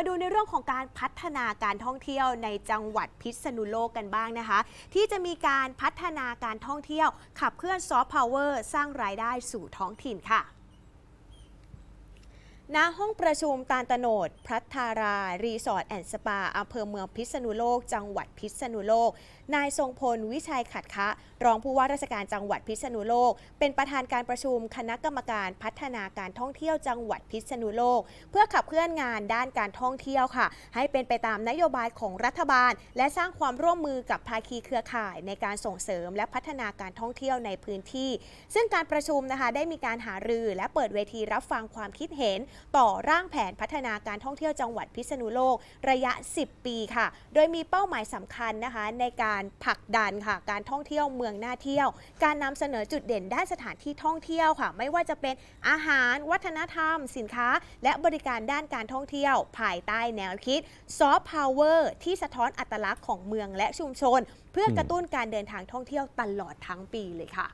มาดูในเรื่องของการพัฒนาการท่องเที่ยวในจังหวัดพิษณุโลกกันบ้างนะคะ ที่จะมีการพัฒนาการท่องเที่ยว ขับเคลื่อนซอฟต์พาวเวอร์สร้างรายได้สู่ท้องถิ่นค่ะ ณห้องประชุมตาลตโนดพัทารา รีสอร์ทแอนด์สปาอำเภอเมืองพิษณุโลก จังหวัดพิษณุโลก นายทรงพล วิชัยขัดคะ รองผู้ว่าราชการจังหวัดพิษณุโลก เป็นประธานการประชุมคณะกรรมการพัฒนาการท่องเที่ยวจังหวัดพิษณุโลก เพื่อขับเคลื่อนงานด้านการท่องเที่ยวค่ะ ให้เป็นไปตามนโยบายของรัฐบาล และสร้างความร่วมมือกับภาคีเครือข่าย ในการส่งเสริมและพัฒนาการท่องเที่ยวในพื้นที่ ซึ่งการประชุมนะคะได้มีการหารือและเปิดเวทีรับฟังความคิดเห็นต่อร่างแผนพัฒนาการท่องเที่ยวจังหวัดพิษณุโลกระยะ 10 ปีค่ะ โดยมีเป้าหมายสำคัญนะคะในการผลักดันค่ะ การท่องเที่ยวเมืองน่าเที่ยว การนำเสนอจุดเด่นด้านสถานที่ท่องเที่ยวค่ะ ไม่ว่าจะเป็นอาหาร วัฒนธรรม สินค้า และบริการด้านการท่องเที่ยว ภายใต้แนวคิดซอฟต์พาวเวอร์ที่สะท้อนอัตลักษณ์ของเมืองและชุมชน เพื่อกระตุ้นการเดินทางท่องเที่ยวตลอดทั้งปีเลยค่ะ